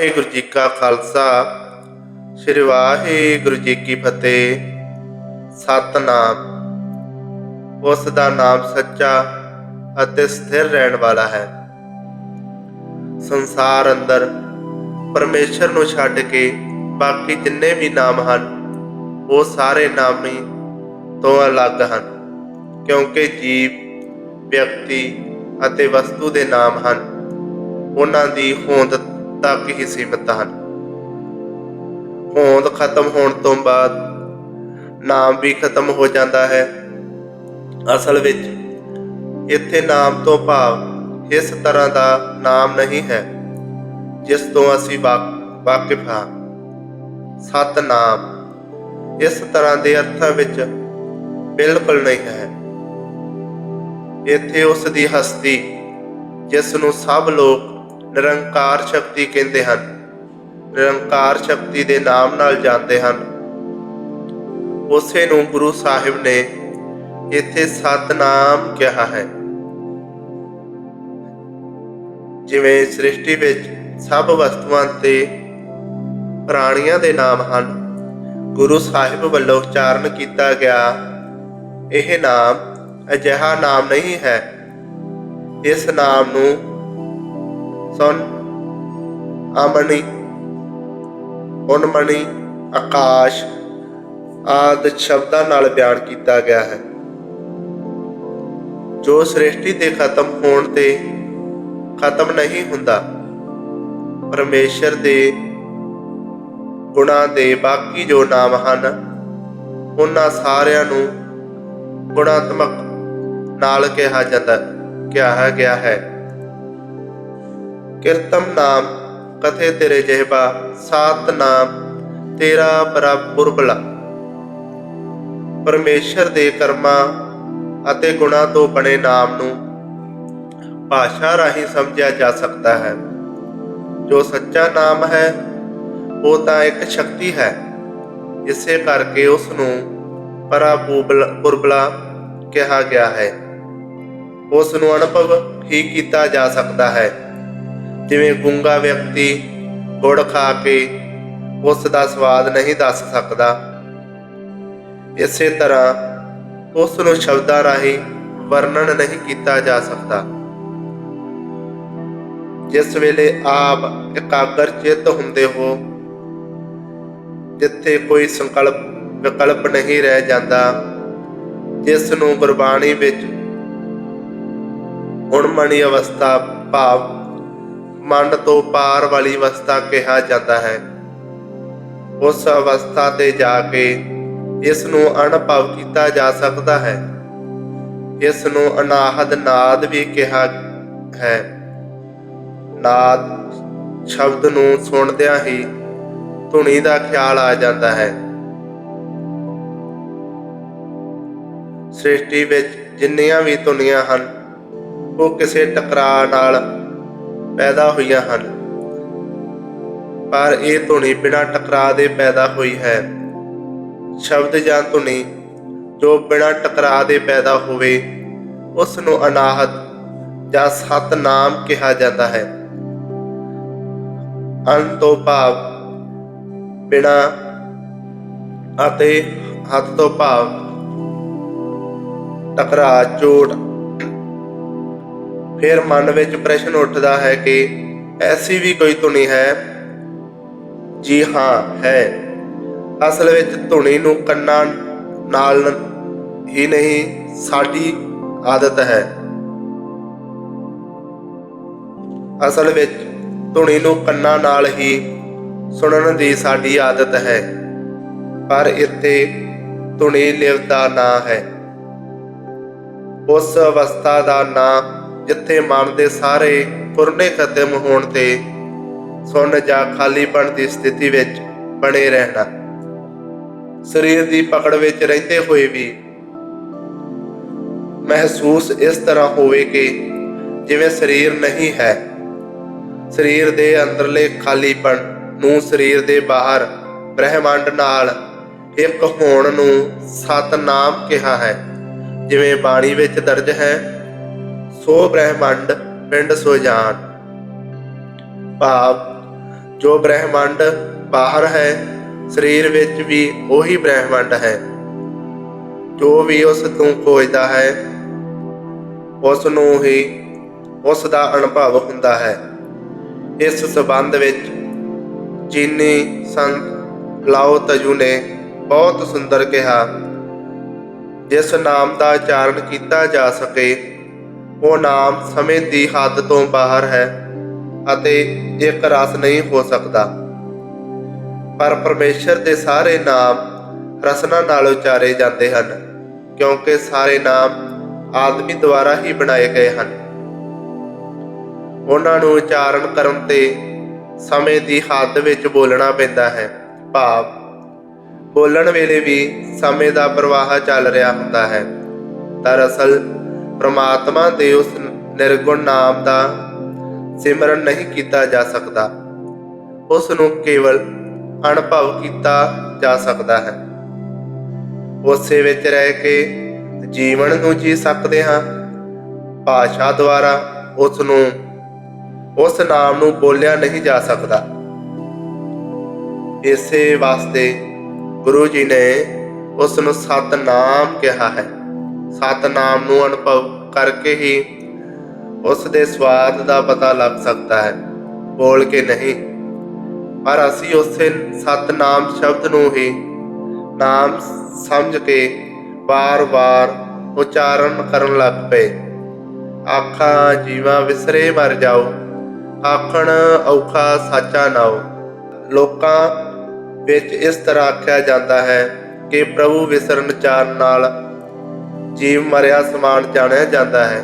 ਵਾਹਿਗੁਰੂ ਜੀ ਕਾ ਖਾਲਸਾ, ਸ੍ਰੀ ਵਾਹਿਗੁਰੂ ਜੀ ਕੀ ਫਤਿਹ, ਸਤਨਾਮ। ਉਸ ਦਾ ਨਾਮ ਸੱਚਾ ਅਤੇ ਸਥਿਰ ਰਹਿਣ ਵਾਲਾ ਹੈ। ਸੰਸਾਰ ਅੰਦਰ ਪਰਮੇਸ਼ਰ ਨੂੰ ਛੱਡ ਕੇ ਬਾਕੀ ਜਿੰਨੇ ਵੀ ਨਾਮ ਹਨ, ਉਹ ਸਾਰੇ ਨਾਮੀ ਤੋਂ ਅਲੱਗ ਹਨ, ਕਿਉਂਕਿ ਜੀਵ, ਵਿਅਕਤੀ ਅਤੇ ਵਸਤੂ ਦੇ ਨਾਮ ਹਨ। ਉਹਨਾਂ ਦੀ ਹੋਂਦ ਤੱਕ ਹੀ ਸੀਮਿਤ ਹਨ। ਹੋਂਦ ਖਤਮ ਹੋਣ ਤੋਂ ਬਾਅਦ ਨਾਮ ਵੀ ਖਤਮ ਹੋ ਜਾਂਦਾ ਹੈ। ਅਸਲ ਵਿੱਚ ਇੱਥੇ ਨਾਮ ਤੋਂ ਭਾਵ ਇਸ ਤਰ੍ਹਾਂ ਦਾ ਨਾਮ ਨਹੀਂ ਹੈ, ਜਿਸ ਤੋਂ ਅਸੀਂ ਵਾਕਿਫ ਹਾਂ। ਸਤਨਾਮ ਇਸ ਤਰ੍ਹਾਂ ਦੇ ਅਰਥਾਂ ਵਿੱਚ ਬਿਲਕੁਲ ਨਹੀਂ ਹੈ। ਇੱਥੇ ਉਸ ਦੀ ਹਸਤੀ, ਜਿਸ ਨੂੰ ਸਭ ਲੋਕ ਨਿਰੰਕਾਰ ਸ਼ਕਤੀ ਕਹਿੰਦੇ ਹਨ। ਨਿਰੰਕਾਰ ਸ਼ਕਤੀ ਦੇ ਨਾਮ ਨਾਲ ਜਾਣਦੇ ਹਨ। ਉਸੇ ਨੂੰ ਗੁਰੂ ਸਾਹਿਬ ਨੇ ਇੱਥੇ ਸਤਨਾਮ ਕਿਹਾ ਹੈ। ਜਿਵੇਂ ਸ੍ਰਿਸ਼ਟੀ ਵਿੱਚ ਸਭ ਵਸਤੂਆਂ ਤੇ ਪ੍ਰਾਣੀਆਂ ਦੇ ਨਾਮ ਹਨ, ਗੁਰੂ ਸਾਹਿਬ ਵੱਲੋਂ ਉਚਾਰਨ ਕੀਤਾ ਗਿਆ ਇਹ ਨਾਮ ਅਜਿਹਾ ਨਾਮ ਨਹੀਂ ਹੈ। ਇਸ ਨਾਮ ਨੂੰ ਸੁਨ ਅਮਣੀ ਉਨਮਣੀ ਆਕਾਸ਼ ਆਦਿ ਸ਼ਬਦਾਂ ਨਾਲ ਬਿਆਨ ਕੀਤਾ ਗਿਆ ਹੈ। ਜੋ ਸ੍ਰਿਸ਼ਟੀ ਦੇ ਖਤਮ ਹੋਣ ਤੇ ਖਤਮ ਨਹੀਂ ਹੁੰਦਾ, ਪਰਮੇਸ਼ਰ ਦੇ ਗੁਣਾਂ ਦੇ ਬਾਕੀ ਜੋ ਨਾਮ ਹਨ, ਉਹਨਾਂ ਸਾਰਿਆਂ ਨੂੰ ਗੁਣਾਤਮਕ ਨਾਲ ਕਿਹਾ ਜਾਂਦਾ, ਕਿਹਾ ਗਿਆ ਹੈ। ਕੀਰਤਮ ਨਾਮ, ਕਥੇ ਤੇਰੇ ਜਿਹਬਾ, ਸਾਤ ਨਾਮ, ਤੇਰਾ ਬਰਾਬਰ ਪਰਮੇਸ਼ਰ ਦੇ ਕਰਮਾਂ ਅਤੇ ਗੁਣਾਂ ਤੋਂ ਬਣੇ ਨਾਮ ਨੂੰ ਭਾਸ਼ਾ ਰਾਹੀਂ ਸਮਝਿਆ ਜਾ ਸਕਦਾ ਹੈ। ਜੋ ਸੱਚਾ ਨਾਮ ਹੈ, ਉਹ ਤਾਂ ਇੱਕ ਸ਼ਕਤੀ ਹੈ। ਇਸੇ ਕਰਕੇ ਉਸ ਨੂੰ ਪਰਾਪੂਰਬਲਾ ਕਿਹਾ ਗਿਆ ਹੈ। ਉਸ ਨੂੰ ਅਨੁਭਵ ਹੀ ਕੀਤਾ ਜਾ ਸਕਦਾ ਹੈ। ਜਿਵੇਂ ਗੁੰਗਾ ਵਿਅਕਤੀ ਗੁੜ ਖਾ ਕੇ ਉਸ ਦਾ ਸਵਾਦ ਨਹੀਂ ਦੱਸ ਸਕਦਾ। ਇਸੇ ਤਰ੍ਹਾਂ ਉਸ ਨੂੰ ਸ਼ਬਦਾਂ ਰਾਹੀਂ ਵਰਣਨ ਨਹੀਂ ਕੀਤਾ ਜਾ ਸਕਦਾ। ਜਿਸ ਵੇਲੇ ਆਪ ਇਕਾਗਰ ਚਿੱਤ ਹੁੰਦੇ ਹੋ, ਜਿੱਥੇ ਕੋਈ ਸੰਕਲਪ ਵਿਕਲਪ ਨਹੀਂ ਰਹਿ ਜਾਂਦਾ, ਜਿਸ ਨੂੰ ਗੁਰਬਾਣੀ ਵਿੱਚ ਉਣਮਣੀ ਅਵਸਥਾ ਭਾਵ ਮੰਡ ਤੋਂ ਪਾਰ ਵਾਲੀ ਅਵਸਥਾ ਕਿਹਾ ਜਾਂਦਾ ਹੈ। ਉਸ ਅਵਸਥਾ ਤੇ ਜਾ ਕੇ ਇਸ ਨੂੰ ਅਨੁਭਵ ਕੀਤਾ ਜਾ ਸਕਦਾ ਹੈ। ਇਸ ਨੂੰ ਅਨਾਹਦ ਨਾਦ ਵੀ ਕਿਹਾ ਹੈ। ਨਾਦ ਸ਼ਬਦ ਨੂੰ ਸੁਣਦਿਆਂ ਹੀ ਧੁਨੀ ਦਾ ਖਿਆਲ ਆ ਜਾਂਦਾ ਹੈ। ਸ੍ਰਿਸ਼ਟੀ ਵਿੱਚ ਜਿੰਨੀਆਂ ਵੀ ਧੁਨੀਆਂ ਹਨ, ਉਹ ਕਿਸੇ ਟਕਰਾਅ ਨਾਲ ਪੈਦਾ ਹੋਈਆਂ ਹਨ। ਪਰ ਇਹ ਧੁਨੀ ਬਿਨਾਂ ਟਕਰਾਅ ਦੇ ਪੈਦਾ ਹੋਈ ਹੈ। ਸ਼ਬਦ ਜਾਂ ਧੁਨੀ ਜੋ ਬਿਨਾਂ ਟਕਰਾ ਦੇ ਪੈਦਾ ਹੋਵੇ ਉਸ ਨੂੰ ਅਨਾਹਤ ਜਾਂ ਸਤਨਾਮ ਕਿਹਾ ਜਾਂਦਾ ਹੈ। ਅਨ ਤੋਂ ਭਾਵ ਬਿਨਾਂ ਅਤੇ ਹੱਥ ਤੋਂ ਭਾਵ ਟਕਰਾਅ ਚੋਟ ਫਿਰ ਮਨ ਵਿੱਚ ਪ੍ਰਸ਼ਨ ਉੱਠਦਾ ਹੈ ਕਿ ਐਸੀ ਵੀ ਕੋਈ ਧੁਨੀ ਹੈ? ਜੀ ਹਾਂ, ਹੈ। ਅਸਲ ਵਿੱਚ ਧੁਨੀ ਨੂੰ ਕੰਨਾਂ ਨਾਲ ਹੀ ਨਹੀਂ, ਸਾਡੀ ਆਦਤ ਹੈ। ਅਸਲ ਵਿੱਚ ਧੁਨੀ ਨੂੰ ਕੰਨਾਂ ਨਾਲ ਹੀ ਸੁਣਨ ਦੀ ਸਾਡੀ ਆਦਤ ਹੈ। ਪਰ ਇੱਥੇ ਧੁਨੀ ਲਿਵ ਦਾ ਨਾਂ ਹੈ। ਉਸ ਅਵਸਥਾ ਦਾ ਨਾਂ ਜਿੱਥੇ ਮਨ ਦੇ ਸਾਰੇ ਫੁਰਨੇ ਖਤਮ ਹੋਣ ਤੇ ਸੁਣ ਜਾਂ ਖਾਲੀਪਣ ਦੀ ਸਥਿਤੀ ਵਿੱਚ ਬਣੇ ਰਹਿਣਾ। ਸਰੀਰ ਦੀ ਪਕੜ ਵਿੱਚ ਰਹਿੰਦੇ ਹੋਏ ਵੀ ਮਹਿਸੂਸ ਇਸ ਤਰ੍ਹਾਂ ਹੋਵੇ ਕਿ ਜਿਵੇਂ ਸਰੀਰ ਨਹੀਂ ਹੈ। ਸਰੀਰ ਦੇ ਅੰਦਰਲੇ ਖਾਲੀਪਣ ਨੂੰ ਸਰੀਰ ਦੇ ਬਾਹਰ ਬ੍ਰਹਿਮੰਡ ਨਾਲ ਇੱਕ ਹੋਣ ਨੂੰ ਸਤਨਾਮ ਕਿਹਾ ਹੈ। ਜਿਵੇਂ ਬਾਣੀ ਵਿੱਚ ਦਰਜ ਹੈ ਸੋ ਬ੍ਰਹਿਮੰਡ ਪਿੰਡ ਸੋ ਜਾਣ ਭਾਵ, ਜੋ ਬ੍ਰਹਿਮੰਡ ਬਾਹਰ ਹੈ, ਸਰੀਰ ਵਿੱਚ ਵੀ ਉਹੀ ਬ੍ਰਹਿਮੰਡ ਹੈ। ਜੋ ਵੀ ਉਸ ਤੋਂ ਖੋਜਦਾ ਹੈ ਉਸ ਨੂੰ ਹੀ ਉਸ ਦਾ ਅਨੁਭਵ ਹੁੰਦਾ ਹੈ। ਇਸ ਸਬੰਧ ਵਿੱਚ ਚੀਨੀ ਸੰਤ ਲਾਓ ਤਜੂ ਨੇ ਬਹੁਤ ਸੁੰਦਰ ਕਿਹਾ, ਜਿਸ ਨਾਮ ਦਾ ਉਚਾਰਨ ਕੀਤਾ ਜਾ ਸਕੇ ਉਹ ਨਾਮ ਸਮੇਂ ਦੀ ਹੱਦ ਤੋਂ ਬਾਹਰ ਹੈ ਅਤੇ ਇੱਕ ਰਸ ਨਹੀਂ ਹੋ ਸਕਦਾ। ਪਰ ਪਰਮੇਸ਼ਰ ਦੇ ਸਾਰੇ ਨਾਮ ਰਸਨਾ ਨਾਲ ਉਚਾਰੇ ਜਾਂਦੇ ਹਨ, ਕਿਉਂਕਿ ਸਾਰੇ ਨਾਮ ਆਦਮੀ ਦੁਆਰਾ ਹੀ ਬਣਾਏ ਗਏ ਹਨ। ਉਹਨਾਂ ਨੂੰ ਉਚਾਰਨ ਕਰਨ ਤੇ ਸਮੇਂ ਦੀ ਹੱਦ ਵਿੱਚ ਬੋਲਣਾ ਪੈਂਦਾ ਹੈ। ਭਾਵ, ਬੋਲਣ ਵੇਲੇ ਵੀ ਸਮੇਂ ਦਾ ਪ੍ਰਵਾਹ ਚੱਲ ਰਿਹਾ ਹੁੰਦਾ ਹੈ। ਦਰਅਸਲ ਪ੍ਰਮਾਤਮਾ ਦੇ ਉਸ ਨਿਰਗੁਣ ਨਾਮ ਦਾ ਸਿਮਰਨ ਨਹੀਂ ਕੀਤਾ ਜਾ ਸਕਦਾ। ਉਸ ਨੂੰ ਕੇਵਲ ਅਨੁਭਵ ਕੀਤਾ ਜਾ ਸਕਦਾ ਹੈ। ਉਸੇ ਵਿੱਚ ਰਹਿ ਕੇ ਜੀਵਨ ਨੂੰ ਜੀ ਸਕਦੇ ਹਾਂ। ਭਾਸ਼ਾ ਦੁਆਰਾ ਉਸ ਨੂੰ ਉਸ ਨਾਮ ਨੂੰ ਬੋਲਿਆ ਨਹੀਂ ਜਾ ਸਕਦਾ। ਇਸੇ ਵਾਸਤੇ ਗੁਰੂ ਜੀ ਨੇ ਉਸ ਨੂੰ ਸਤਨਾਮ ਕਿਹਾ ਹੈ। ਸਤਨਾਮ ਨੂੰ ਅਨੁਭਵ ਕਰਕੇ ਹੀ ਉਸ ਦੇ ਸਵਾਦ ਦਾ ਪਤਾ ਲੱਗ ਸਕਦਾ ਹੈ। ਬੋਲ ਕੇ ਨਹੀਂ। ਪਰ ਅਸੀਂ ਉਸੇ ਸਤਨਾਮ ਸ਼ਬਦ ਨੂੰ ਹੀ ਨਾਮ ਸਮਝ ਕੇ ਵਾਰ-ਵਾਰ ਉਚਾਰਨ ਕਰਨ ਲੱਗ ਪਏ। ਆਖਾਂ, ਜੀਵਾਂ ਵਿਸਰੇ ਮਰ ਜਾਓ। ਆਖਣ, ਔਖਾ ਸਾਚਾ ਨਾਓ ਲੋਕਾਂ ਵਿੱਚ ਇਸ ਤਰ੍ਹਾਂ ਆਖਿਆ ਜਾਂਦਾ ਹੈ ਕਿ ਪ੍ਰਭੂ ਵਿਸਰਨ ਚਾਰਨ ਨਾਲ ਜੀਵ ਮਰਿਆ ਸਮਾਨ ਜਾਣਿਆ ਜਾਂਦਾ ਹੈ।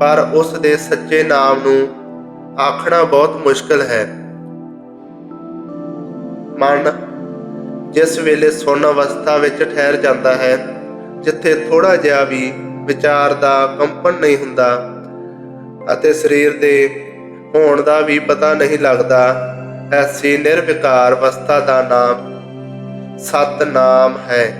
ਪਰ ਉਸ ਦੇ ਸੱਚੇ ਨਾਮ ਨੂੰ ਆਖਣਾ ਬਹੁਤ ਮੁਸ਼ਕਲ ਹੈ। ਮਨ ਜਿਸ ਵੇਲੇ ਸੁਣ ਅਵਸਥਾ ਵਿੱਚ ਠਹਿਰ ਜਾਂਦਾ ਹੈ, ਜਿੱਥੇ ਥੋੜਾ ਜਿਹਾ ਵੀ ਵਿਚਾਰ ਦਾ ਕੰਪਨ ਨਹੀਂ ਹੁੰਦਾ ਅਤੇ ਸਰੀਰ ਦੇ ਹੋਣ ਦਾ ਵੀ ਪਤਾ ਨਹੀਂ ਲੱਗਦਾ, ਐਸੀ ਨਿਰਵਿਕਾਰ ਅਵਸਥਾ ਦਾ ਨਾਮ ਸਤਨਾਮ ਹੈ।